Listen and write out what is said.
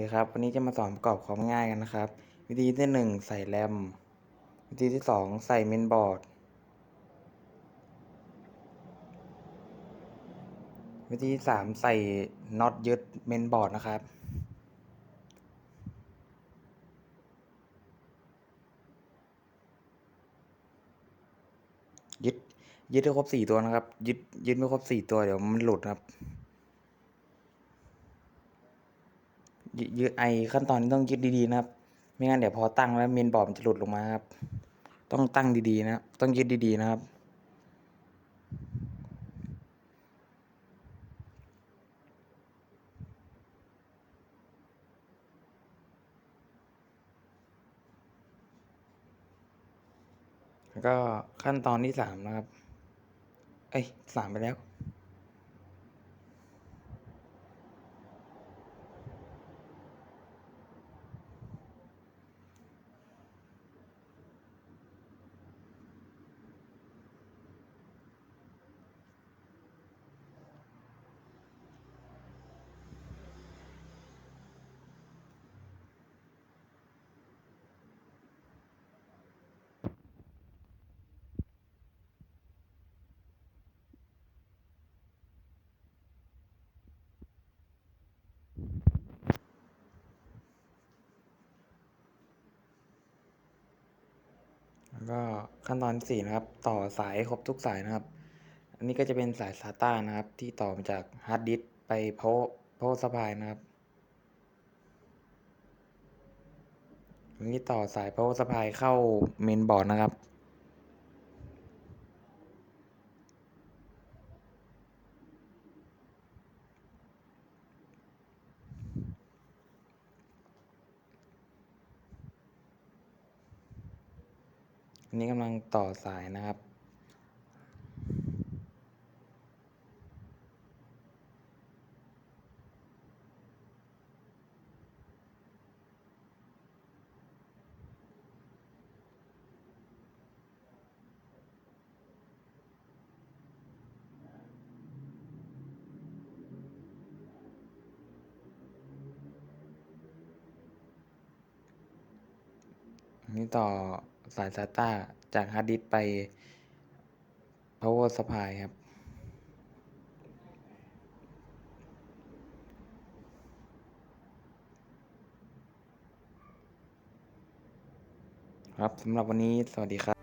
ดีครับ วันนี้จะมาสอนประกอบความง่ายกันนะครับ วิธีที่หนึ่งใส่แรม วิธีที่สองใส่เมนบอร์ด วิธีที่สามใส่น็อตยึดเมนบอร์ดนะครับ ยึดยึดให้ครบสี่ตัวนะครับ ยึดยึดไม่ครบสี่ตัวเดี๋ยวมันหลุดครับ ยึดไอขั้นตอนนี้ต้องยึดดีๆนะครับ ไม่งั้นเดี๋ยวพอตั้งแล้วเมนบอร์ดมันจะหลุดลงมาครับ ต้องตั้งดีๆนะครับต้องยึดดีๆนะครับ แล้วก็ขั้นตอนที่สามนะครับ เอ้ยสามไปแล้ว ก็ขั้นตอนที่สี่นะครับ ต่อสายครบทุกสายนะครับ อันนี้ก็จะเป็นสาย SATA นะครับ ที่ต่อมาจากฮาร์ดดิสก์ไป power power supply นะครับอันนี้ต่อสาย power supply เข้าเมนบอร์ดนะครับ นนี้กำลังต่อสายนะครับนนี้ต่อ สาย SATA จากฮาร์ดดิสไป power supply ครับ ครับสำหรับวันนี้สวัสดีครับ